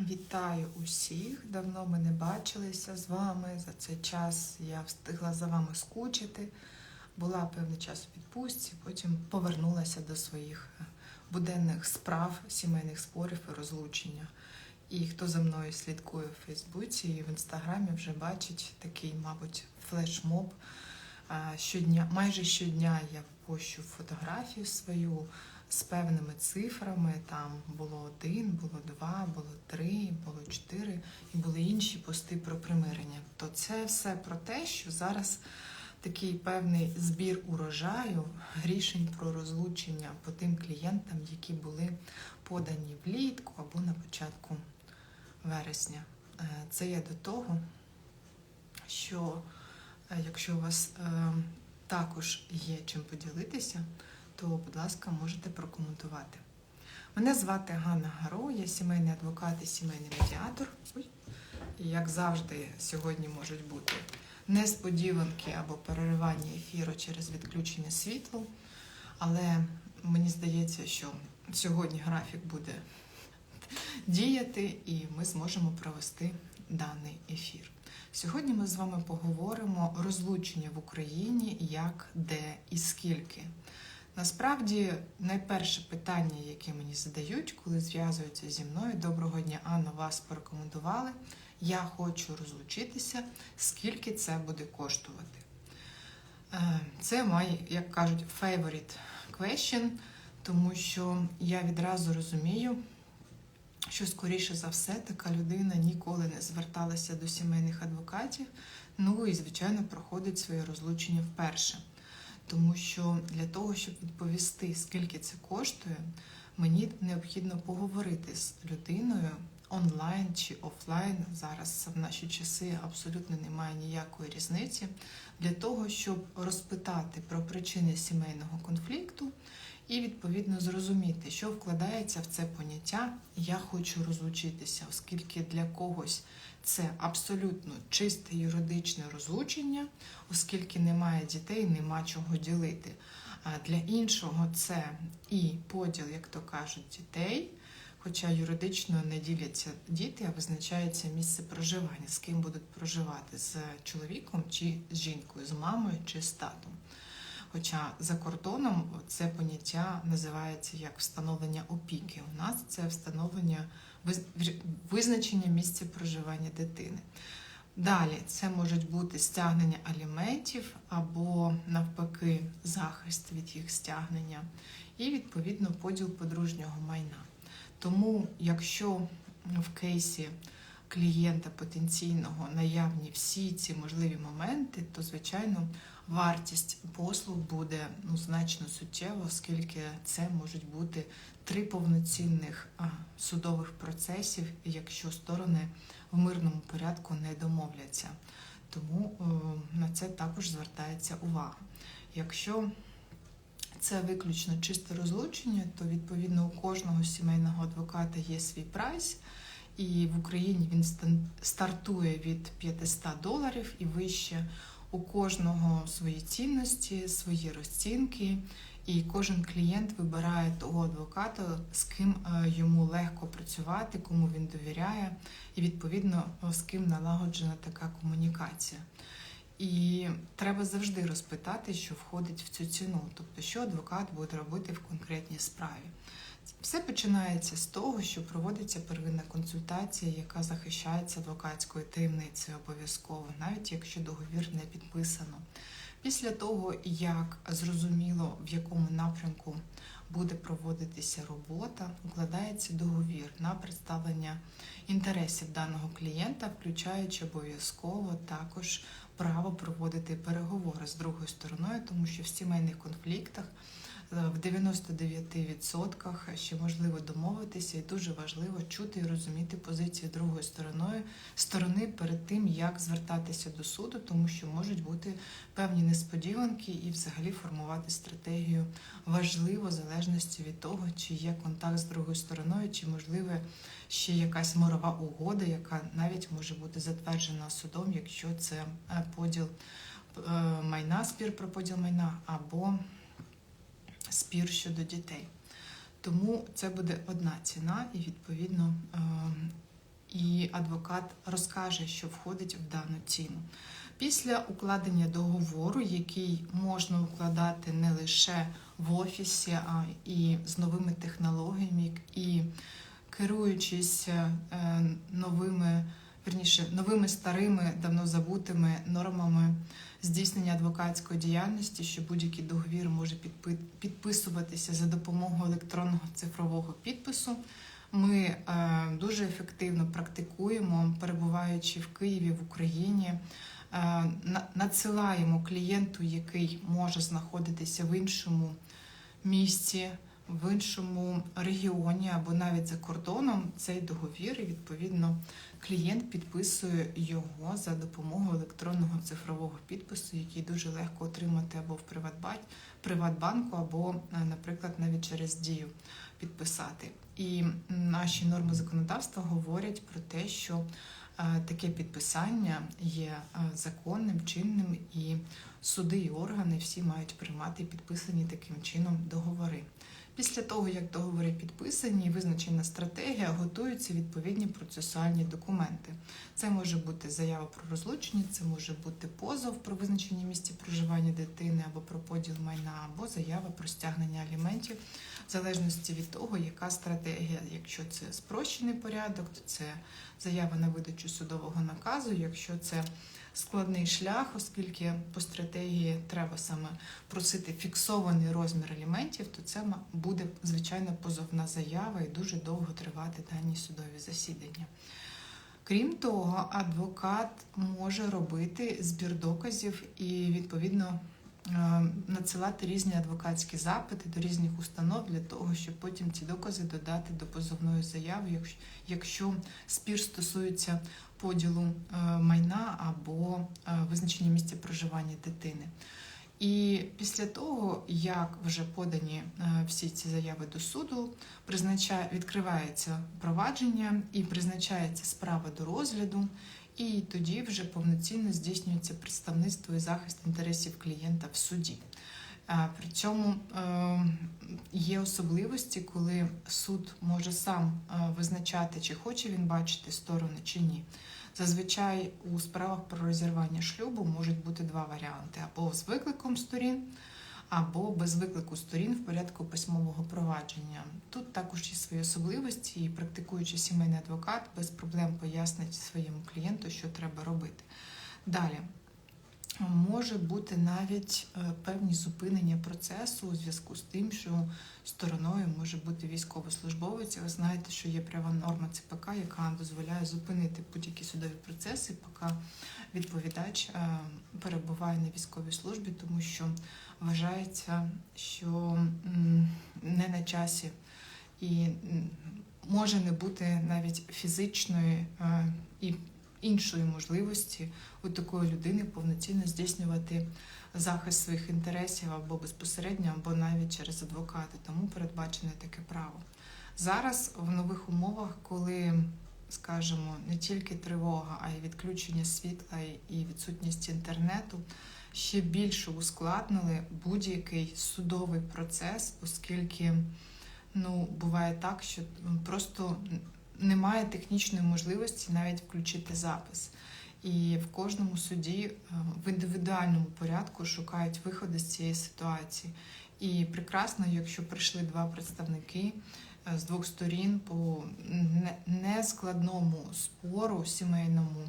Вітаю усіх! Давно ми не бачилися з вами. За цей час я встигла за вами скучити. Була певний час у відпустці, потім повернулася до своїх е, буденних справ, сімейних спорів і розлучення. І хто за мною слідкує в Фейсбуці і в інстаграмі, вже бачить такий, мабуть, флешмоб. Щодня, майже щодня я пощу фотографію свою з певними цифрами. Там було один, було два, було три, було чотири, і були інші пости про примирення. То це все про те, що зараз такий певний збір урожаю, рішень про розлучення по тим клієнтам, які були подані влітку або на початку вересня. Е, Це я до того, що е, якщо у вас е, також є чим поділитися, то, будь ласка, можете прокоментувати. Мене звати Ганна Гаро, я сімейний адвокат і сімейний медіатор. І як завжди, сьогодні можуть бути несподіванки або переривання ефіру через відключення світла. Але мені здається, що сьогодні графік буде діяти, і ми зможемо провести даний ефір. Сьогодні ми з вами поговоримо розлучення в Україні, як, де і скільки. Насправді, найперше питання, яке мені задають, коли зв'язуються зі мною, доброго дня, Анна, вас порекомендували. Я хочу розлучитися, скільки це буде коштувати. Е, Це мій, як кажуть, favorite question, тому що я відразу розумію, що скоріше за все така людина ніколи не зверталася до сімейних адвокатів, ну і, звичайно, проходить своє розлучення вперше. Тому що для того, щоб відповісти, скільки це коштує, мені необхідно поговорити з людиною онлайн чи офлайн. Зараз в наші часи абсолютно немає ніякої різниці для того, щоб розпитати про причини сімейного конфлікту і відповідно зрозуміти, що вкладається в це поняття Я хочу розлучитися, оскільки для когось це абсолютно чисте юридичне розлучення, оскільки немає дітей, нема чого ділити. А для іншого це і поділ, як то кажуть, дітей. Хоча юридично не діляться діти, а визначається місце проживання, з ким будуть проживати з чоловіком чи з жінкою, з мамою чи з татом. Хоча за кордоном це поняття називається як встановлення опіки. У нас це встановлення визначення місця проживання дитини. Далі це можуть бути стягнення аліментів або навпаки захист від їх стягнення, і відповідно поділ подружнього майна. Тому, якщо в кейсі клієнта потенційного наявні всі ці можливі моменти, то звичайно вартість послуг буде ну, значно суттєво, оскільки це можуть бути три повноцінних судових процесів, якщо сторони в мирному порядку не домовляться. Тому е, на це також звертається увага. Якщо це виключно чисте розлучення, то відповідно у кожного сімейного адвоката є свій прайс, і в Україні він стартує від 500 доларів і вище. У кожного свої цінності, свої розцінки, і кожен клієнт вибирає того адвоката, з ким е, йому легко працювати, кому він довіряє, і відповідно з ким налагоджена така комунікація. І треба завжди розпитати, що входить в цю ціну, тобто що адвокат буде робити в конкретній справі. Все починається з того, що проводиться первинна консультація, яка захищається адвокатською таємницею обов'язково, навіть якщо договір не підписано. Після того, як зрозуміло, в якому напрямку буде проводитися робота, укладається договір на представлення інтересів даного клієнта, включаючи обов'язково також право проводити переговори з другою стороною, тому що в сімейних конфліктах в 99% ще можливо домовитися, і дуже важливо чути і розуміти позицію другої сторони, сторони перед тим, як звертатися до суду, тому що можуть бути певні несподіванки і взагалі формувати стратегію важливо в залежності від того, чи є контакт з другою стороною, чи можливе ще якась морова угода, яка навіть може бути затверджена судом, якщо це е, поділ е, майна, спір про поділ майна або спір щодо дітей. Тому це буде одна ціна, і відповідно е, і адвокат розкаже, що входить в дану ціну. Після укладення договору, який можна укладати не лише в офісі, а і з новими технологіями, і керуючись е, новими, верніше, новими старими, давно забутими нормами здійснення адвокатської діяльності, що будь-який договір може підписуватися за допомогою електронного цифрового підпису. Ми е, дуже ефективно практикуємо, перебуваючи в Києві в Україні. е, на- Надсилаємо клієнту, який може знаходитися в іншому місці, в іншому регіоні або навіть за кордоном цей договір, і відповідно клієнт підписує його за допомогою електронного цифрового підпису, який дуже легко отримати або в Приватбанк, Приватбанку, або, е, наприклад, навіть через дію підписати. І наші норми законодавства говорять про те, що е, таке підписання є е, законним, чинним, і суди і органи всі мають приймати підписані таким чином договори. Після того, як договори підписані визначена стратегія, готуються відповідні процесуальні документи. Це може бути заява про розлучення, це може бути позов про визначення місця проживання дитини або про поділ майна, або заява про стягнення аліментів, в залежності від того, яка стратегія. Якщо це спрощений порядок, то це заява на видачу судового наказу. Якщо це складний шлях, оскільки по стратегії треба саме просити фіксований розмір аліментів, то це буде звичайно позовна заява і дуже довго тривати дані судові засідання. Крім того, адвокат може робити збір доказів і відповідно надсилати різні адвокатські запити до різних установ для того, щоб потім ці докази додати до позовної заяви, якщо, спір стосується поділу е, майна або е, визначення місця проживання дитини. І після того, як вже подані е, всі ці заяви до суду, призначає, відкривається провадження і призначається справа до розгляду, і тоді вже повноцінно здійснюється представництво і захист інтересів клієнта в суді. При цьому е, є особливості, коли суд може сам е, визначати, чи хоче він бачити сторони чи ні. Зазвичай у справах про розірвання шлюбу можуть бути два варіанти: або з викликом сторін, або без виклику сторін в порядку письмового провадження. Тут також є свої особливості, і практикуючи сімейний адвокат без проблем пояснить своєму клієнту, що треба робити. Далі. Може бути навіть е, певні зупинення процесу у зв'язку з тим, що стороною може бути військовослужбовець. Ви знаєте, що є пряма норма ЦПК, яка дозволяє зупинити будь-які судові процеси, поки відповідач е, перебуває на військовій службі, тому що вважається, що не на часі і може не бути навіть фізичної е, і іншої можливості у такої людини повноцінно здійснювати захист своїх інтересів або безпосередньо, або навіть через адвоката. Тому передбачене таке право. Зараз в нових умовах, коли, скажімо, не тільки тривога, а й відключення світла і відсутність інтернету. Ще більше ускладнили будь-який судовий процес, оскільки ну, буває так, що просто немає технічної можливості навіть включити запис. І в кожному суді е, в індивідуальному порядку шукають виходи з цієї ситуації. І прекрасно, якщо прийшли два представники е, з двох сторін по нескладному спору сімейному,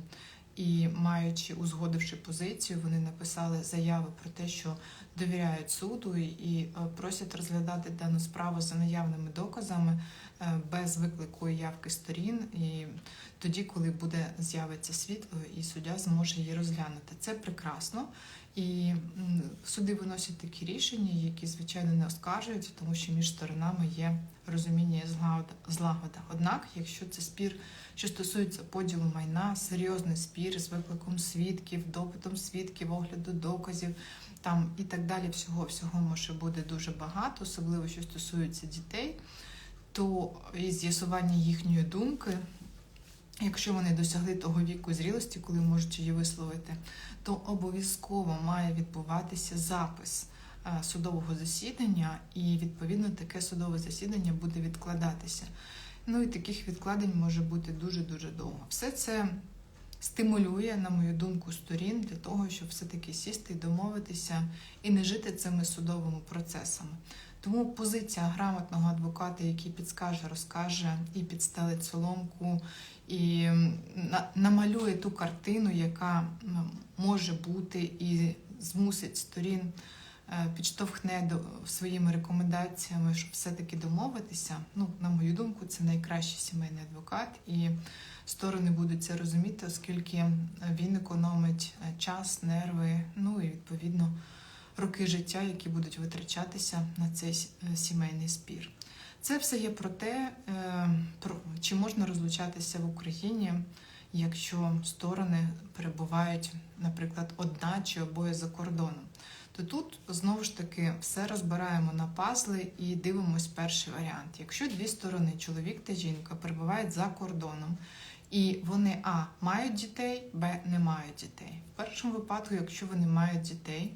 і маючи узгодивши позицію, вони написали заяви про те, що довіряють суду і- е, просять розглядати дану справу за наявними доказами е, без виклику явки сторін. І тоді, коли буде з'явиться світло, і суддя зможе її розглянути. Це прекрасно. І суди виносять такі рішення, які звичайно не оскаржуються, тому що між сторонами є розуміння і злагода. Однак, якщо це спір, що стосується поділу майна, серйозний спір з викликом свідків, допитом свідків, огляду доказів там і так далі, всього всього може бути дуже багато, особливо що стосується дітей, то і з'ясування їхньої думки. Якщо вони досягли того віку зрілості, коли можуть її висловити, то обов'язково має відбуватися запис е, судового засідання, і відповідно таке судове засідання буде відкладатися. Ну і таких відкладень може бути дуже-дуже довго. Все це стимулює, на мою думку, сторін для того, щоб все-таки сісти і домовитися і не жити цими судовими процесами. Тому позиція грамотного адвоката, який підскаже, розкаже і підстелить соломку, і на- намалює ту картину, яка може бути і змусить сторін, е, підштовхне до своїми рекомендаціями, щоб все-таки домовитися. Ну, на мою думку, це найкращий сімейний адвокат, і сторони будуть це розуміти, оскільки він економить е, час, нерви, ну і відповідно роки життя, які будуть витрачатися на цей е, сімейний спір. Це все є про те, е, чи можна розлучатися в Україні, якщо сторони перебувають, наприклад, одна чи обоє за кордоном. То тут знову ж таки все розбираємо на пазли і дивимось перший варіант. Якщо дві сторони, чоловік та жінка, перебувають за кордоном, і вони А мають дітей, Б не мають дітей. В першому випадку, якщо вони мають дітей,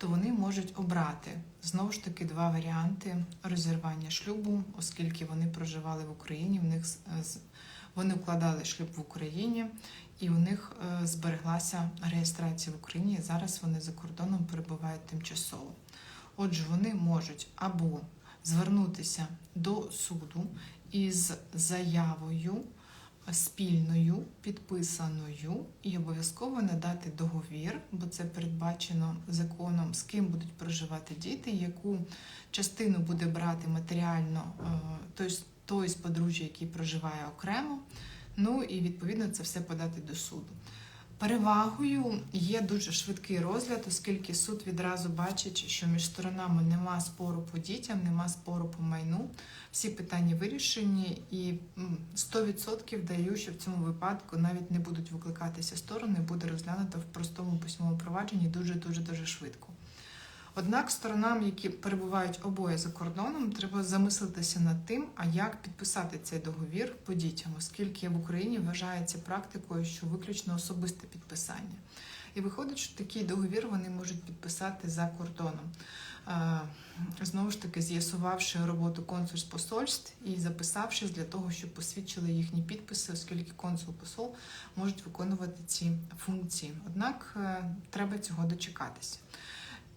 то вони можуть обрати знову ж таки два варіанти розірвання шлюбу, оскільки вони проживали в Україні, в них з- вони вкладали шлюб в Україні, і у них е, збереглася реєстрація в Україні. і Зараз вони за кордоном перебувають тимчасово. Отже, вони можуть або звернутися до суду із заявою спільною, підписаною і обов'язково надати договір, бо це передбачено законом, з ким будуть проживати діти, яку частину буде брати матеріально е, той, той з подружжя, який проживає окремо. Ну і відповідно це все подати до суду. Перевагою є дуже швидкий розгляд, оскільки суд відразу бачить, що між сторонами нема спору по дітям, нема спору по майну. Всі питання вирішені, і м, 100% даю, що в цьому випадку навіть не будуть викликатися сторони, буде розглянуто в простому письмовому провадженні дуже дуже дуже швидко. Однак сторонам, які перебувають обоє за кордоном, треба замислитися над тим, а як підписати цей договір по дітям, оскільки в Україні вважається практикою, що виключно особисте підписання. І виходить, що такий договір вони можуть підписати за кордоном. Знову ж таки, з'ясувавши роботу консульс-посольств і записавшись для того, щоб посвідчили їхні підписи, оскільки консул-посол можуть виконувати ці функції. Однак е, треба цього дочекатися.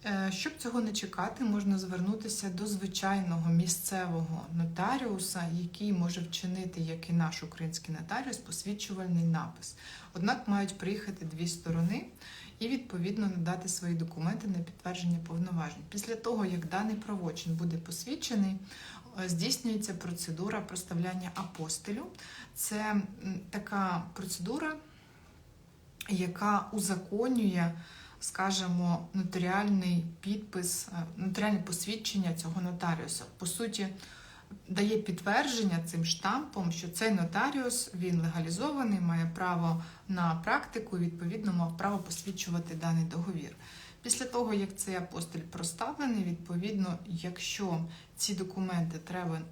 Е, Щоб цього не чекати, можна звернутися до звичайного місцевого нотаріуса, який може вчинити, як і наш український нотаріус, посвідчувальний напис. Однак мають приїхати дві сторони і відповідно надати свої документи на підтвердження повноважень. Після того, як даний правочин буде посвідчений, е, здійснюється процедура проставляння апостилю. Це така процедура, яка узаконює скажімо, нотаріальний підпис, е, нотаріальне посвідчення цього нотаріуса. По суті, дає підтвердження цим штампом, що цей нотаріус він легалізований, має право на практику відповідно мав право посвідчувати даний договір. Після того, як цей апостиль проставлений, відповідно, якщо ці документи треба е,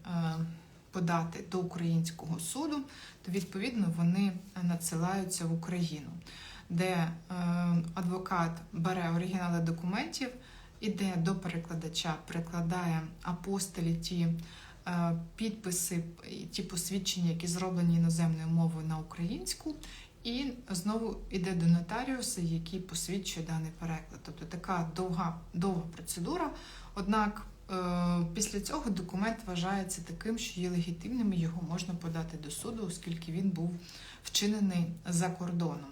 подати до українського суду, то відповідно вони надсилаються в Україну де е, адвокат бере оригінали документів, іде до перекладача, перекладає апостолі ті е, підписи, ті посвідчення, які зроблені іноземною мовою на українську, і знову йде до нотаріуса, який посвідчує даний переклад. Тобто така довга, довга процедура. Однак е, після цього документ вважається таким, що є легітимним, і його можна подати до суду, оскільки він був вчинений за кордоном.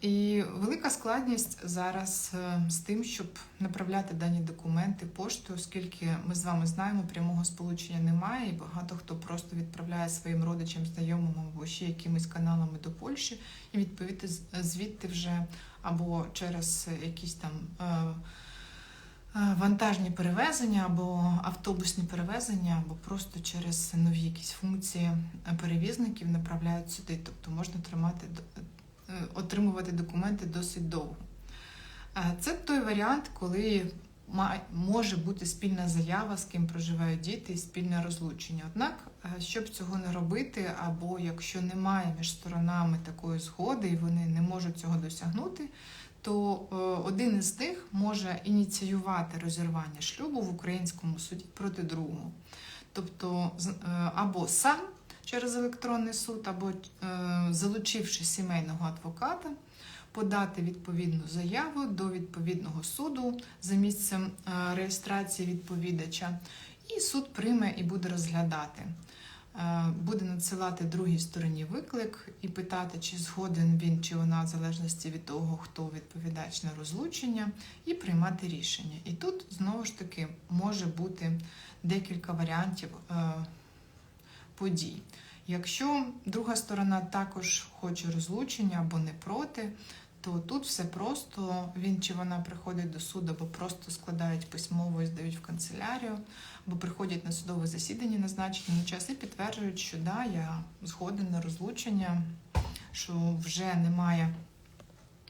І велика складність зараз е, з тим, щоб направляти дані документи поштою, оскільки ми з вами знаємо, прямого сполучення немає, і багато хто просто відправляє своїм родичам, знайомим або ще якимись каналами до Польщі, і відповідно звідти вже або через якісь там. е, е, Вантажні перевезення або автобусні перевезення, або просто через нові якісь функції перевізників направляють сюди. Тобто можна тримати отримувати документи досить довго. Е, Це той варіант, коли може бути спільна заява, з ким проживають діти, і спільне розлучення. Однак, е, щоб цього не робити, або якщо немає між сторонами такої згоди, і вони не можуть цього досягнути, то е, один із них може ініціювати розірвання шлюбу в українському суді проти другого. Тобто е, або сам через електронний суд або е, залучивши сімейного адвоката, подати відповідну заяву до відповідного суду за місцем е, реєстрації відповідача, і суд прийме і буде розглядати. Е, Буде надсилати другій стороні виклик і питати, чи згоден він чи вона, в залежності від того, хто відповідач на розлучення, і приймати рішення. І тут знову ж таки може бути декілька варіантів подій. Якщо друга сторона також хоче розлучення або не проти, то тут все просто він чи вона приходить до суду, або просто складають письмово і здають в канцелярію, або приходять на судове засідання, назначені на час і підтверджують, що да, я згоден на розлучення, що вже немає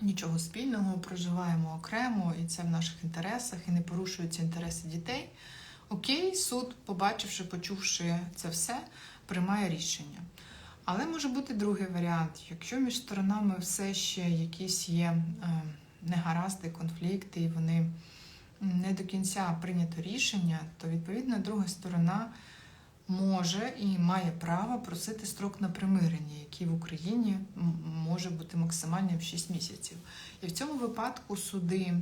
нічого спільного, проживаємо окремо, і це в наших інтересах, і не порушуються інтереси дітей. Окей, суд, побачивши, почувши це все, приймає рішення. Але може бути другий варіант. Якщо між сторонами все ще якісь є е, негаразди, конфлікти, і вони не до кінця прийнято рішення, то відповідно друга сторона може і має право просити строк на примирення, який в Україні може бути максимальним 6 місяців. І в цьому випадку суди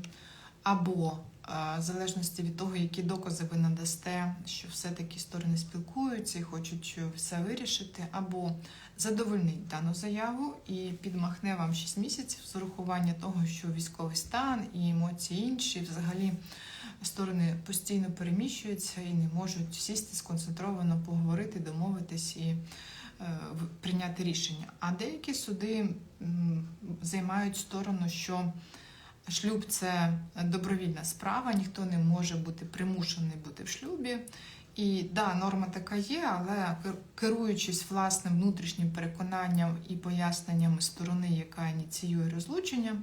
або е, в залежності від того, які докази ви надасте, що все-таки сторони спілкуються і хочуть все вирішити, або задовольнить дану заяву і підмахне вам 6 місяців з урахування того, що військовий стан і емоції інші, взагалі сторони постійно переміщуються і не можуть сісти сконцентровано поговорити, домовитись і е, прийняти рішення. А деякі суди займають сторону, що шлюб це добровільна справа, ніхто не може бути примушений бути в шлюбі. І да, норма така є, але керуючись власним внутрішнім переконанням і поясненнями сторони, яка ініціює розлучення,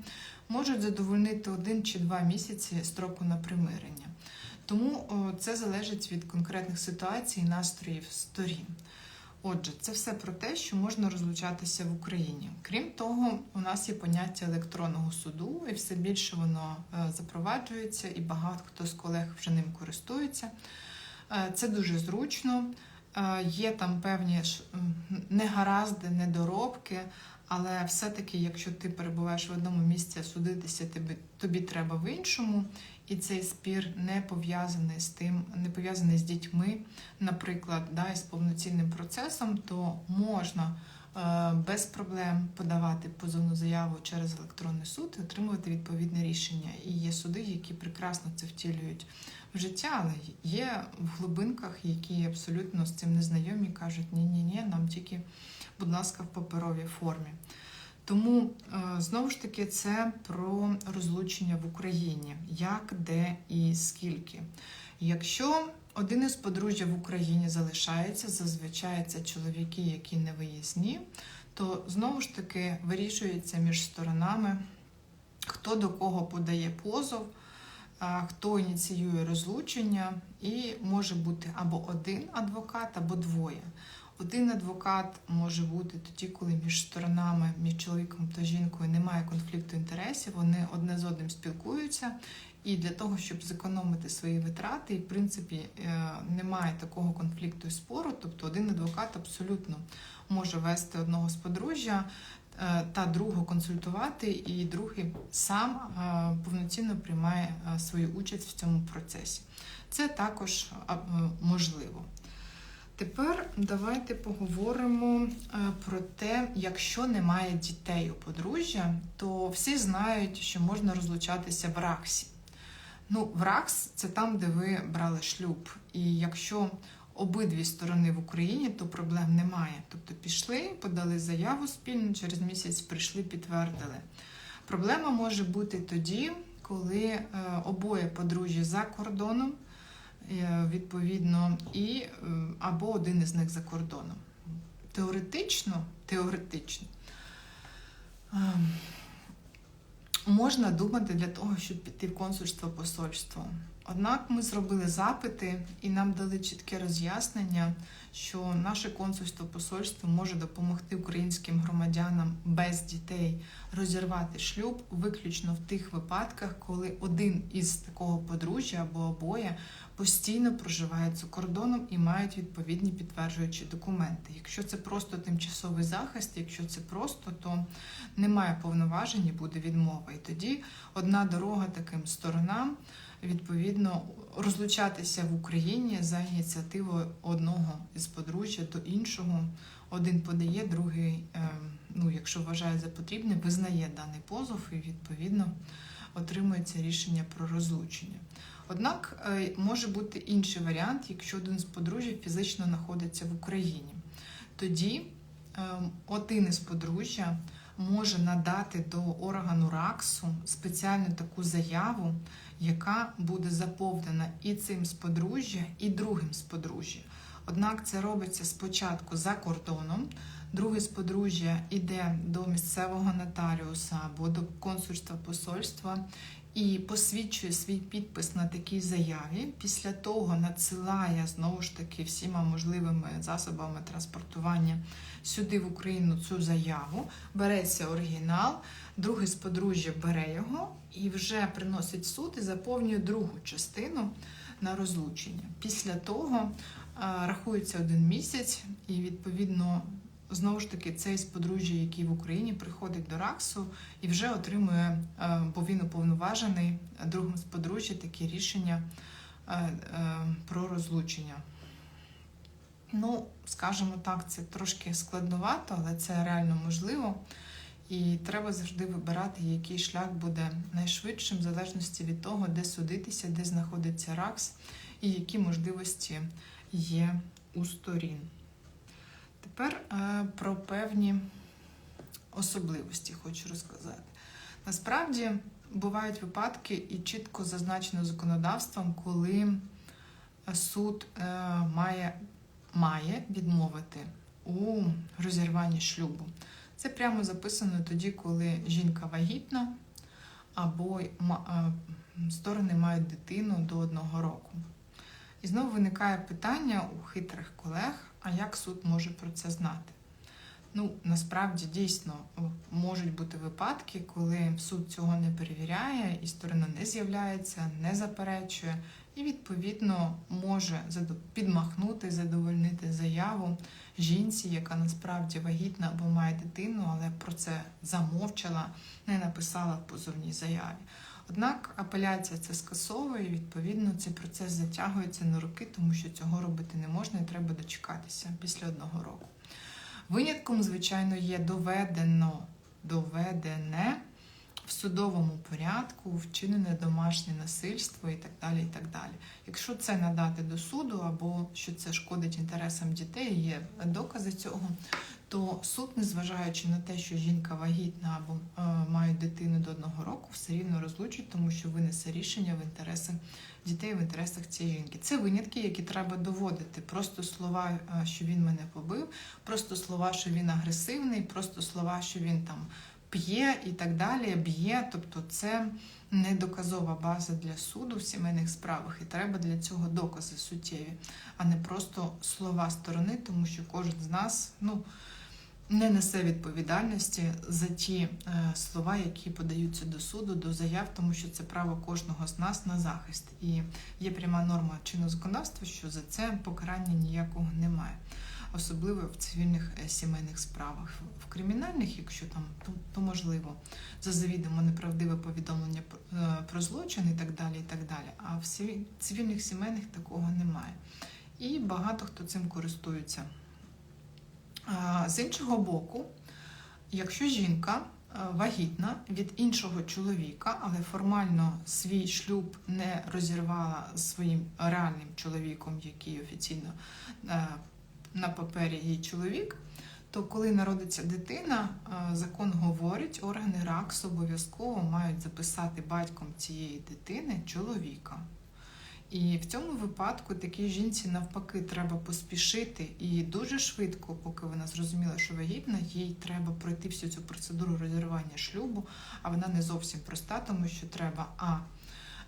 можуть задовольнити один чи два місяці строку на примирення. Тому це залежить від конкретних ситуацій і настроїв сторін. Отже, це все про те, що можна розлучатися в Україні. Крім того, у нас є поняття електронного суду, і все більше воно е, запроваджується, і багато хто з колег вже ним користується. Е, Це дуже зручно. Е, Є там певні негаразди, недоробки, але все-таки, якщо ти перебуваєш в одному місці, судитися тобі, тобі треба в іншому, і цей спір не пов'язаний з тим, не пов'язаний з дітьми, наприклад, да, із повноцінним процесом, то можна е, без проблем подавати позовну заяву через електронний суд і отримувати відповідне рішення. І є суди, які прекрасно це втілюють в життя, але є в глибинках, які абсолютно з цим незнайомі, кажуть, ні, ні, ні, нам тільки, будь ласка, в паперовій формі. Тому е, знову ж таки це про розлучення в Україні, як, де і скільки. Якщо один із подружжя в Україні залишається, зазвичай це чоловіки, які не виїзні, то знову ж таки вирішується між сторонами, хто до кого подає позов, хто ініціює розлучення, і може бути або один адвокат, або двоє. Один адвокат може бути тоді, коли між сторонами, між чоловіком та жінкою немає конфлікту інтересів, вони одне з одним спілкуються. І для того, щоб зекономити свої витрати, і в принципі е, немає такого конфлікту і спору. Тобто один адвокат абсолютно може вести одного з подружжя е, та другого консультувати, і другий сам е, повноцінно приймає свою участь в цьому процесі. Це також можливо. Тепер давайте поговоримо е, про те, якщо немає дітей у подружжя, то всі знають, що можна розлучатися в РАКСі. Ну, в РАКС це там, де ви брали шлюб. І якщо обидві сторони в Україні, то проблем немає. Тобто пішли, подали заяву спільно, через місяць прийшли, підтвердили. Проблема може бути тоді, коли е, обоє подружжя за кордоном, відповідно, і е, або один із них за кордоном. Теоретично, теоретично. ем, Можна думати для того, щоб піти в консульство посольство. Однак ми зробили запити і нам дали чітке роз'яснення, що наше консульство посольство може допомогти українським громадянам без дітей розірвати шлюб виключно в тих випадках, коли один із такого подружжя або обоє постійно проживають за кордоном і мають відповідні підтверджуючі документи. Якщо це просто тимчасовий захист, якщо це просто, то немає повноважень і буде відмова. І тоді одна дорога таким сторонам відповідно розлучатися в Україні за ініціативою одного із подружжя до іншого. Один подає, другий, е, ну якщо вважає за потрібне, визнає даний позов і відповідно отримується рішення про розлучення. Однак е, може бути інший варіант, якщо один з подружжя фізично знаходиться в Україні. Тоді е, один із подружжя може надати до органу РАКСу спеціальну таку заяву, яка буде заповнена і цим з подружжя, і другим з подружжя. Однак це робиться спочатку за кордоном. Другий з подружжя йде до місцевого нотаріуса або до консульства посольства і посвідчує свій підпис на такій заяві. Після того надсилає знову ж таки всіма можливими засобами транспортування сюди в Україну цю заяву. Береться оригінал, другий з подружжя бере його і вже приносить суд і заповнює другу частину на розлучення. Після того рахується один місяць, і відповідно. Знову ж таки, цей з подружжя, який в Україні приходить до РАКСу і вже отримує, бо він уповноважений другим з подружжя такі рішення про розлучення. Ну, скажімо так, це трошки складновато, але це реально можливо. І треба завжди вибирати, який шлях буде найшвидшим, в залежності від того, де судитися, де знаходиться РАКС і які можливості є у сторін. Тепер е, про певні особливості хочу розказати. Насправді бувають випадки і чітко зазначено законодавством, коли суд е, має, має відмовити у розірванні шлюбу. Це прямо записано тоді, коли жінка вагітна або е, сторони мають дитину до одного року. І знову виникає питання у хитрих колег: а як суд може про це знати? Ну, насправді дійсно можуть бути випадки, коли суд цього не перевіряє, і сторона не з'являється, не заперечує, і відповідно може підмахнути, задовольнити заяву жінці, яка насправді вагітна або має дитину, але про це замовчала, не написала в позовній заяві. Однак апеляція це скасовує, і відповідно цей процес затягується на роки, тому що цього робити не можна і треба дочекатися після одного року. Винятком, звичайно, є доведено доведене в судовому порядку, вчинене домашнє насильство і так далі. і так далі. Якщо це надати до суду, або що це шкодить інтересам дітей, є докази цього, то суд, незважаючи на те, що жінка вагітна або е, має дитину до одного року, все рівно розлучить, тому що винесе рішення в інтересах дітей, в інтересах цієї жінки. Це винятки, які треба доводити. Просто слова, е, що він мене побив, просто слова, що він агресивний, просто слова, що він там п'є і так далі, б'є. Тобто це не доказова база для суду в сімейних справах, і треба для цього докази суттєві, а не просто слова сторони, тому що кожен з нас, ну не несе відповідальності за ті е, слова, які подаються до суду, до заяв, тому що це право кожного з нас на захист. І є пряма норма чинного законодавства, що за це покарання ніякого немає. Особливо в цивільних е, сімейних справах. В кримінальних, якщо там, то, то можливо, за завідомо неправдиве повідомлення е, про злочин і так далі. і так далі. А в цивільних сімейних такого немає. І багато хто цим користується. З іншого боку, якщо жінка вагітна від іншого чоловіка, але формально свій шлюб не розірвала своїм реальним чоловіком, який офіційно на папері її чоловік, то коли народиться дитина, закон говорить, органи РАКС обов'язково мають записати батьком цієї дитини чоловіка. І в цьому випадку такій жінці навпаки треба поспішити. І дуже швидко, поки вона зрозуміла, що вагітна, їй треба пройти всю цю процедуру розірвання шлюбу, а вона не зовсім проста, тому що треба а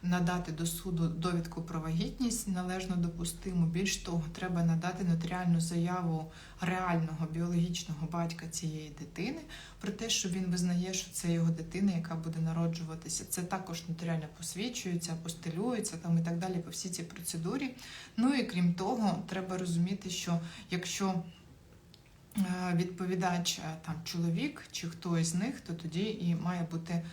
надати до суду довідку про вагітність належно допустиму. Більш того, треба надати нотаріальну заяву реального біологічного батька цієї дитини про те, що він визнає, що це його дитина, яка буде народжуватися. Це також нотаріально посвідчується, апостилюється там і так далі по всій цій процедурі. Ну і крім того, треба розуміти, що якщо е, відповідач е, там чоловік чи хто із них, то тоді і має бути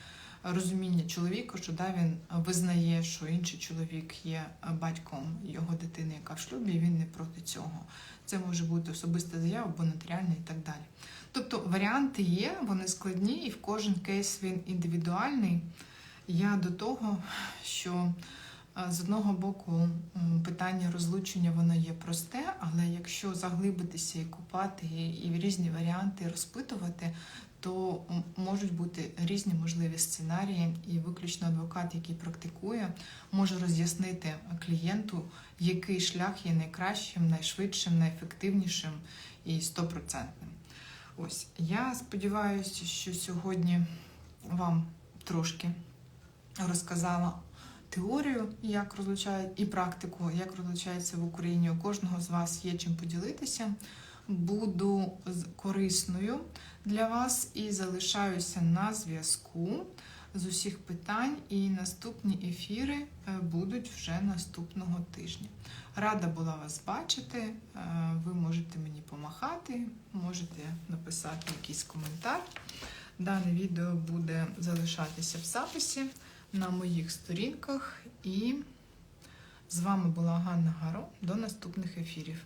розуміння чоловіка, що да, він визнає, що інший чоловік є батьком його дитини, яка в шлюбі, і він не проти цього. Це може бути особиста заява або нотаріальна і так далі. Тобто варіанти є, вони складні, і в кожен кейс він індивідуальний. Я до того, що е, з одного боку питання розлучення воно є просте, але якщо заглибитися і купати, і різні варіанти розпитувати, то можуть бути різні можливі сценарії, і виключно адвокат, який практикує, може роз'яснити клієнту, який шлях є найкращим, найшвидшим, найефективнішим і стопроцентним. Ось я сподіваюся, що сьогодні вам трошки розказала теорію, як розлучають, і практику, як розлучається в Україні. У кожного з вас є чим поділитися. Буду корисною для вас і залишаюся на зв'язку з усіх питань. І наступні ефіри е, будуть вже наступного тижня. Рада була вас бачити. Е, Ви можете мені помахати, можете написати якийсь коментар. Дане відео буде залишатися в записі на моїх сторінках. І з вами була Ганна Гаро. До наступних ефірів.